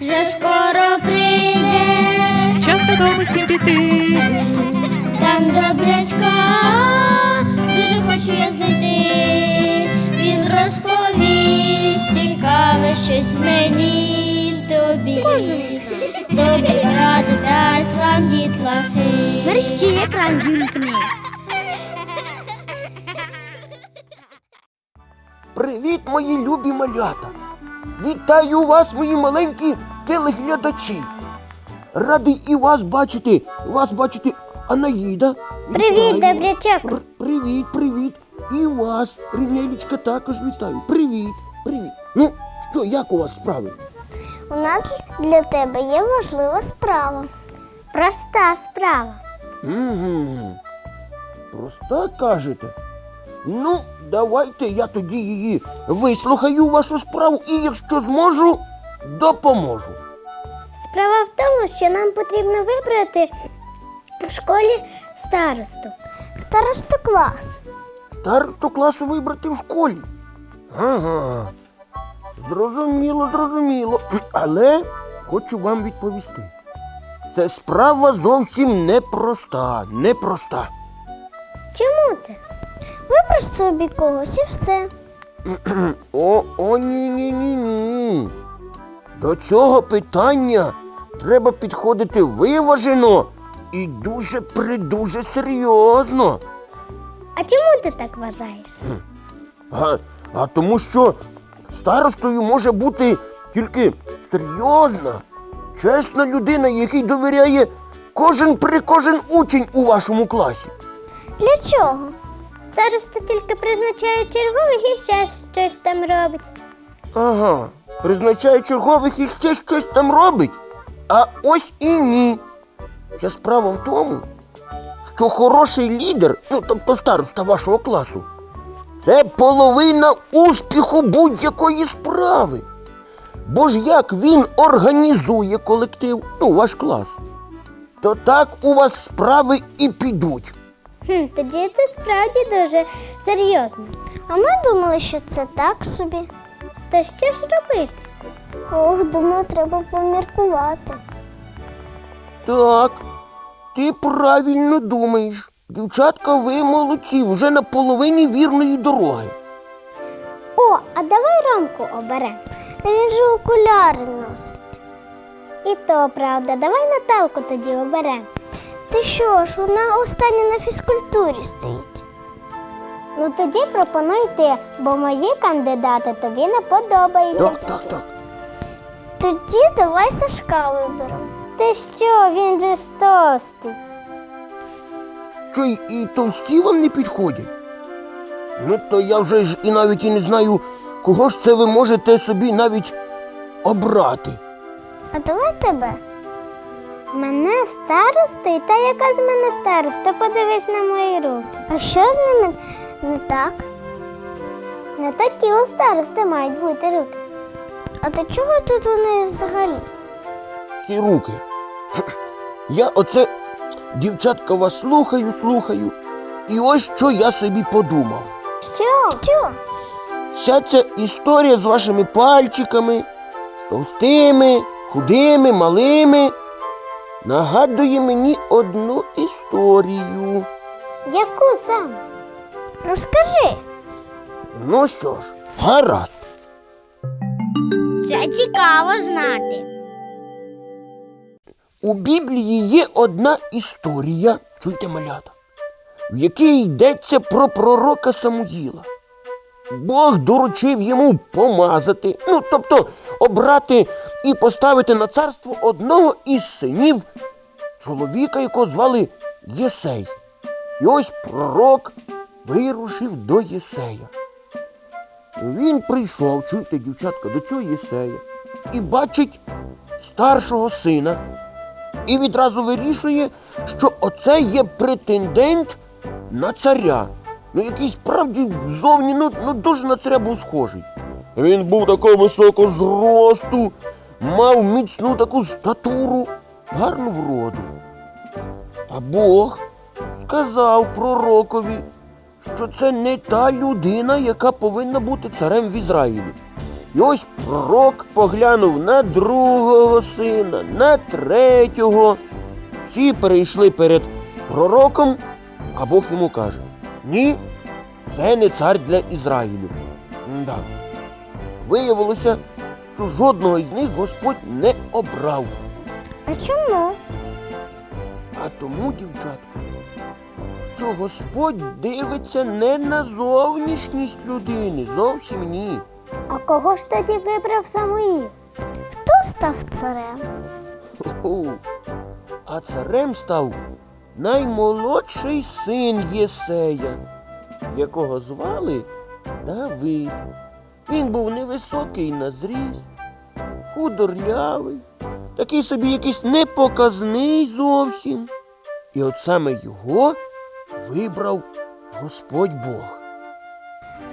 вже скоро прийде, Час додому всім піти. там добрячка, дуже хочу я знайти. Він розповість цікаве щось мені тобі. Добрі ради дасть вам дітлахи. Мерщі екран вімкни. Привіт, мої любі малята! Вітаю вас, мої маленькі телеглядачі! Радий і вас бачити, вас бачити, Анаїда. Привіт, Вітаю. добрячок. Пр- Привіт, привіт. І вас, Рінелічка, також вітаю. Привіт, привіт. Ну, що, як у вас справи? У нас для тебе є важлива справа. Проста справа. Угу. Просто кажете. Ну, давайте я тоді її вислухаю вашу справу і, якщо зможу, допоможу. Справа в тому, що нам потрібно вибрати в школі старосту. Старосту клас. Старосту класу вибрати в школі. Ага. Зрозуміло, зрозуміло. Але хочу вам відповісти. Це справа зовсім непроста, непроста. Чому це? Вибрав собі когось і все. О, о, ні, ні, ні, ні. До цього питання треба підходити виважено і дуже придуже серйозно. А чому ти так вважаєш? А, а тому що старостою може бути тільки серйозна, чесна людина, якій довіряє кожен при кожен учень у вашому класі. Для чого? Староста тільки призначає чергових і ще щось там робить. Ага, призначає чергових і ще щось там робить. А ось і ні. Вся справа в тому, що хороший лідер, ну тобто староста вашого класу, це половина успіху будь-якої справи. Бо ж як він організує колектив, ну, ваш клас, то так у вас справи і підуть. Хм, тоді це справді дуже серйозно. А ми думали, що це так собі. То що ж робити? Ох, думаю, треба поміркувати. Так, ти правильно думаєш. Дівчатка, ви молодці, вже на половині вірної дороги. О, а давай Ромку оберемо. Та він же окуляри носить. І то правда, давай Наталку тоді оберемо. Ти що ж, вона остання на фізкультурі стоїть. Ну тоді пропонуй ти, бо мої кандидати тобі не подобаються. Так, так, так. Тоді давай Сашка виберемо. Ти що, він же ж товстий. Що й і товсті вам не підходять? Ну, то я вже ж і навіть і не знаю, кого ж це ви можете собі навіть обрати. А давай тебе. Мене староста і та, яка з мене староста, подивись на мої руки. А що з ними не так? Не такі у старости мають бути руки. А до чого тут вони взагалі? Ті руки. Я оце, дівчатка, вас слухаю, слухаю. І ось що я собі подумав. Що? Що? Вся ця історія з вашими пальчиками, з товстими, худими, малими, нагадує мені одну історію. Яку саме? Розкажи. Ну що ж, гаразд. Це цікаво знати. У Біблії є одна історія, чуйте малята, в якій йдеться про пророка Самуїла. Бог доручив йому помазати, ну тобто обрати і поставити на царство одного із синів чоловіка, якого звали Єсей. І ось пророк вирушив до Єсея. Він прийшов, чуйте, дівчатка, до цього Єсея і бачить старшого сина і відразу вирішує, що оце є претендент на царя. Ну, який справді зовні ну, ну дуже на царя був схожий. Він був такого високого зросту, мав міцну таку статуру, гарну вроду. А Бог сказав пророкові, що це не та людина, яка повинна бути царем в Ізраїлі. І ось пророк поглянув на другого сина, на третього. Всі перейшли перед пророком, а Бог йому каже: Ні, це не цар для Ізраїлю. Да. Виявилося, що жодного із них Господь не обрав. А чому? А тому, дівчатка, що Господь дивиться не на зовнішність людини, зовсім ні. А кого ж тоді вибрав Самуїл? Хто став царем? Хо-хо. А царем став наймолодший син Єсея, якого звали Давид. Він був невисокий на зріст, худорлявий, такий собі якийсь непоказний зовсім. І от саме його вибрав Господь Бог.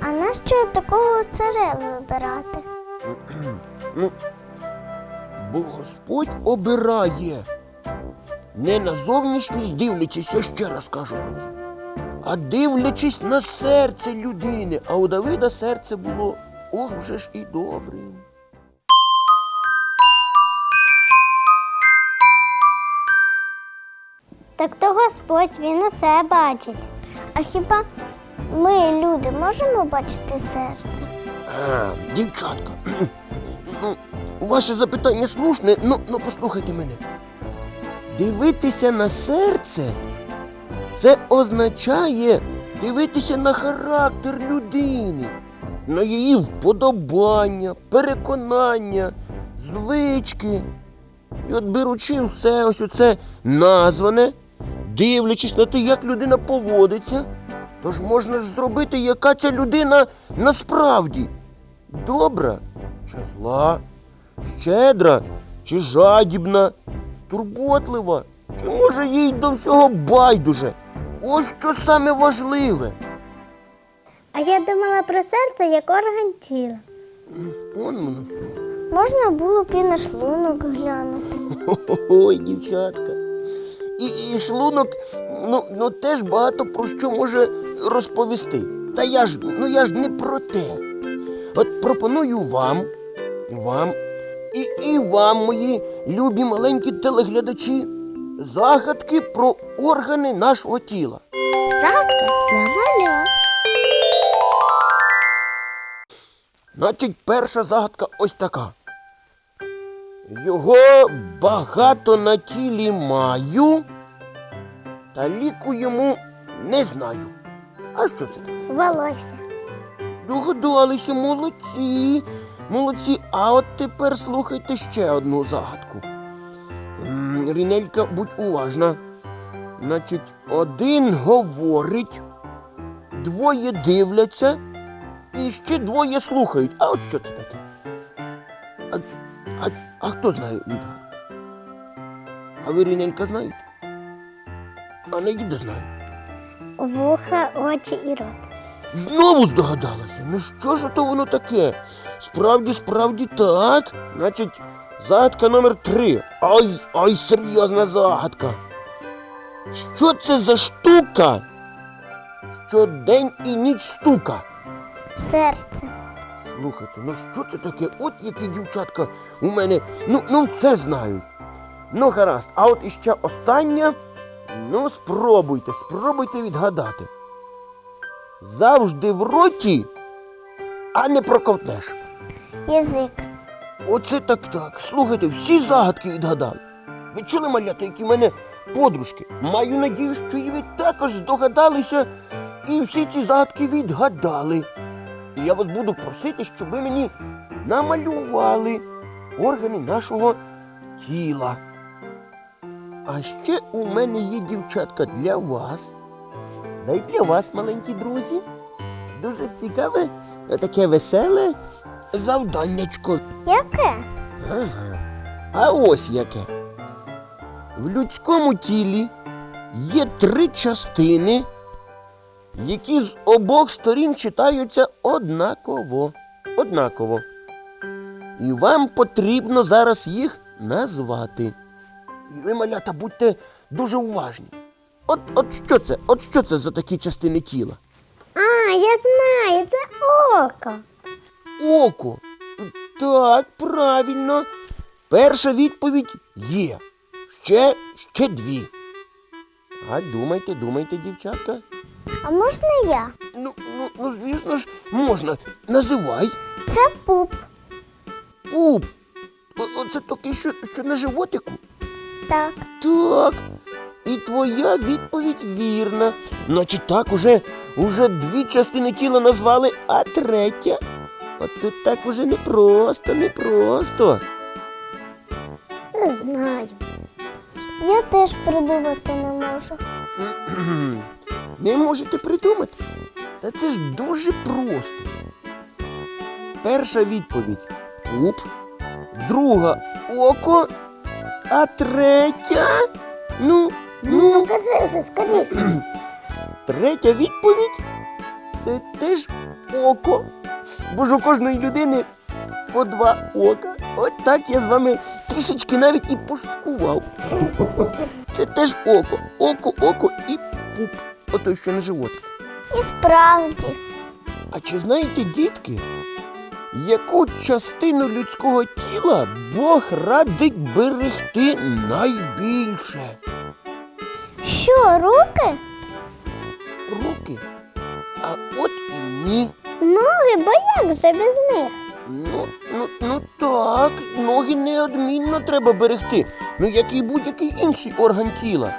А нащо такого царя вибирати? Ну, бо Господь обирає. Не на зовнішність дивлячись, я ще раз кажу про це, а дивлячись на серце людини. А у Давида серце було ох вже ж і добрим. Так то Господь він усе бачить. А хіба ми, люди, можемо бачити серце? А, дівчатка, ну, ваше запитання слушне, ну, ну послухайте мене. Дивитися на серце це означає дивитися на характер людини, на її вподобання, переконання, звички. І от беручи все ось оце назване, дивлячись на те, як людина поводиться, то ж можна ж зробити, яка ця людина насправді добра чи зла, щедра чи жадібна, турботлива, чи може їй до всього байдуже. Ось що саме важливе. А я думала про серце як орган тіла. Он воно що. Можна було б і на шлунок глянути. Ой, дівчатка. І, і шлунок, ну, ну теж багато про що може розповісти. Та я ж, ну я ж не про те. От пропоную вам, вам і, і вам, мої любі маленькі телеглядачі, загадки про органи нашого тіла. Загадка для малят. Значить, перша загадка ось така. Його багато на тілі маю, та ліку йому не знаю. А що це таке? Волосся. Догадалися, молодці, молодці. А от тепер слухайте ще одну загадку. Рінелька, будь уважна. Значить, один говорить, двоє дивляться, і ще двоє слухають. А от що це таке? А, а, а хто знає відгадку? А ви, Рінелька, знаєте? А не їде знає. Вуха, очі і рот. Знову здогадалася. Ну що ж то воно таке? Справді, справді так. Значить, загадка номер три. Ай, ай, серйозна загадка. Що це за штука? Що день і ніч стука. Серце. Слухайте, ну що це таке? От які дівчатка у мене, ну, ну все знають. Ну, гаразд, а от іще остання. Ну, спробуйте, спробуйте відгадати. Завжди в роті, а не проковтнеш. Язик. Оце так так. Слухайте, всі загадки відгадали. Ви чули, малята, які в мене подружки? Маю надію, що і ви також здогадалися і всі ці загадки відгадали. І я вас буду просити, щоб ви мені намалювали органи нашого тіла. А ще у мене є дівчатка для вас. Да й для вас, маленькі друзі. Дуже цікаве, таке веселе завданнячко. Яке? Ага. А ось яке. В людському тілі є три частини, які з обох сторін читаються однаково. Однаково. І вам потрібно зараз їх назвати. І ви, малята, будьте дуже уважні. От, от що це? От що це за такі частини тіла? А, я знаю, це око. Око. Так, правильно. Перша відповідь є. Ще, ще дві. А думайте, думайте, дівчатка. А можна я? Ну, ну, ну, звісно ж, можна. Називай. Це пуп. Пуп. Оце такий, що, що на животику. Так. Так. І твоя відповідь вірна. Значить, так уже, уже дві частини тіла назвали, а третя. От тут так уже непросто, непросто. Не знаю. Я теж придумати не можу. Не можете придумати? Та це ж дуже просто. Перша відповідь пуп, друга око, а третя. Ну, ну, кажи вже скоріше. третя відповідь це теж око. Бо ж у кожної людини по два ока. От так я з вами трішечки навіть і пошуткував. Це теж око. Око, око і пуп. Ото що на животик. І справді. А чи знаєте, дітки, яку частину людського тіла Бог радить берегти найбільше? Що, руки? Руки. А от і ні. Ноги, бо як же без них? Ну, ну, ну так, ноги неодмінно треба берегти, ну як і будь-який інший орган тіла.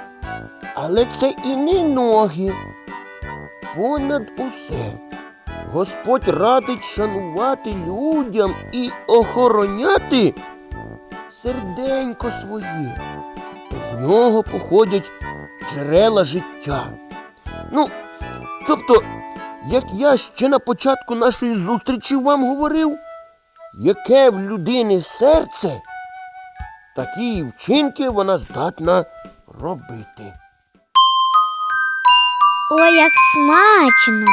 Але це і не ноги. Понад усе. Господь радить шанувати людям і охороняти серденько своє. З нього походять джерела життя. Ну, тобто, як я ще на початку нашої зустрічі вам говорив, яке в людини серце, такі вчинки вона здатна робити. Ой, як смачно!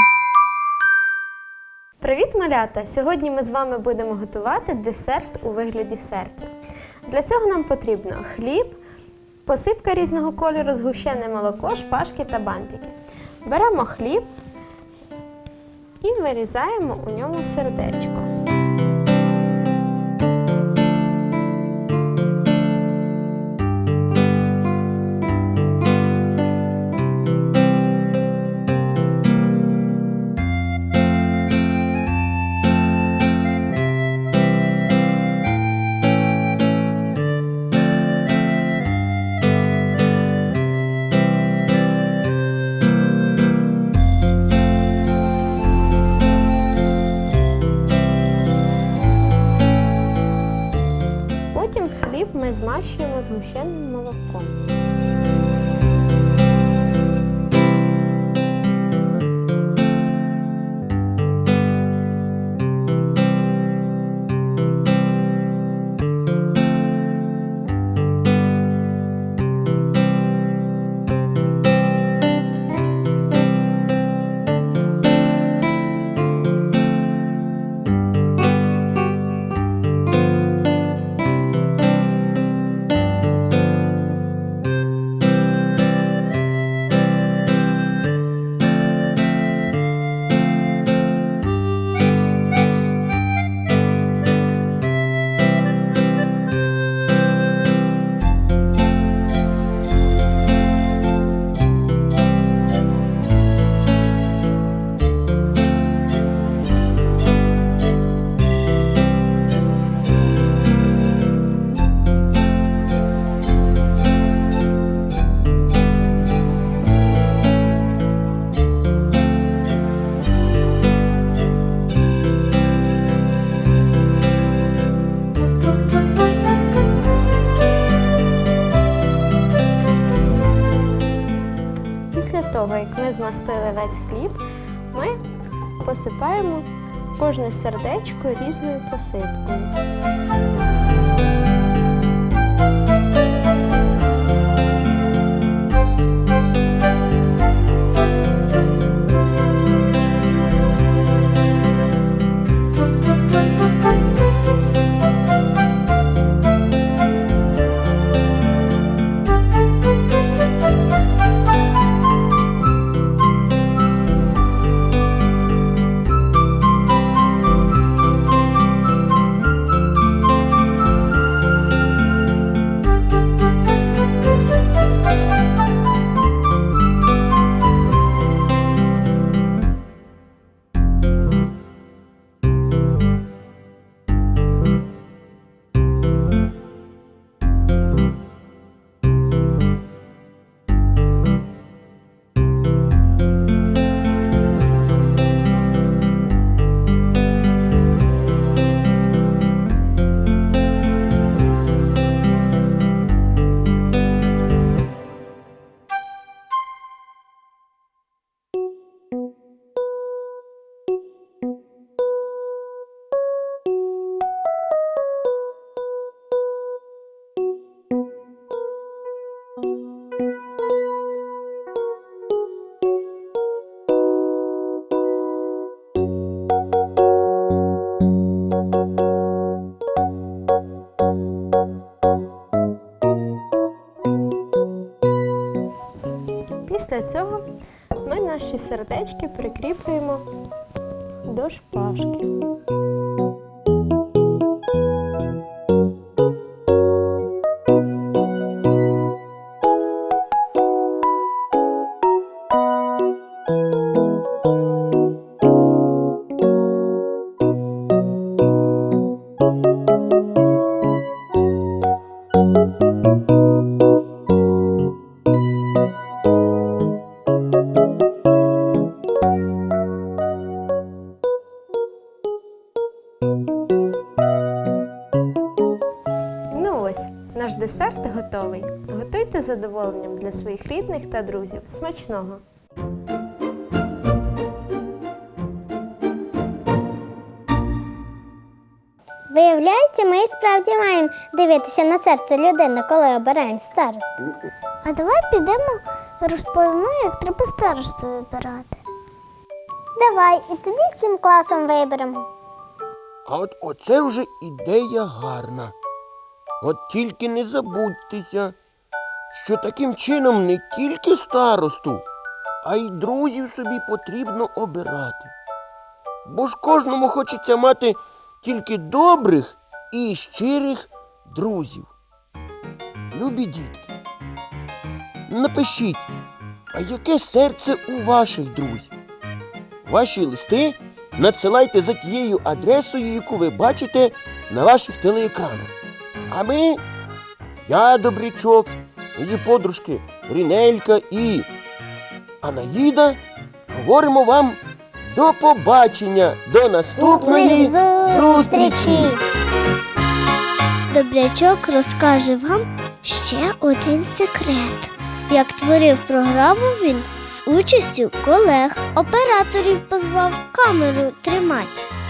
Привіт, малята! Сьогодні ми з вами будемо готувати десерт у вигляді серця. Для цього нам потрібно хліб, посипка різного кольору, згущене молоко, шпажки та бантики. Беремо хліб і вирізаємо у ньому сердечко. Потім хліб ми змащуємо згущеним молоком. Змастили весь хліб, ми посипаємо кожне сердечко різною посипкою. Після цього ми наші сердечки прикріплюємо до шпажки. Готовий. Готуйте з задоволенням для своїх рідних та друзів. Смачного! Виявляється, ми справді маємо дивитися на серце людини, коли обираємо старосту. А давай підемо розповімо, як треба старосту вибирати. Давай, і тоді всім класом виберемо. А от оце вже ідея гарна. От тільки не забудьтеся, що таким чином не тільки старосту, а й друзів собі потрібно обирати. Бо ж кожному хочеться мати тільки добрих і щирих друзів. Любі дітки, напишіть, а яке серце у ваших друзів? Ваші листи надсилайте за тією адресою, яку ви бачите на ваших телеекранах. А ми, я Добрячок, мої подружки Рінелька і Анаїда, говоримо вам до побачення, до наступної зустрічі. Добрячок розкаже вам ще один секрет. Як творив програму він з участю колег, операторів позвав камеру тримати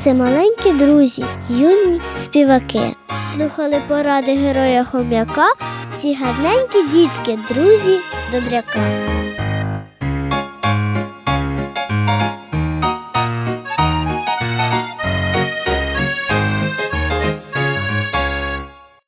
Це маленькі друзі, юні співаки. Слухали поради героя хом'яка, ці гарненькі дітки, друзі добряка.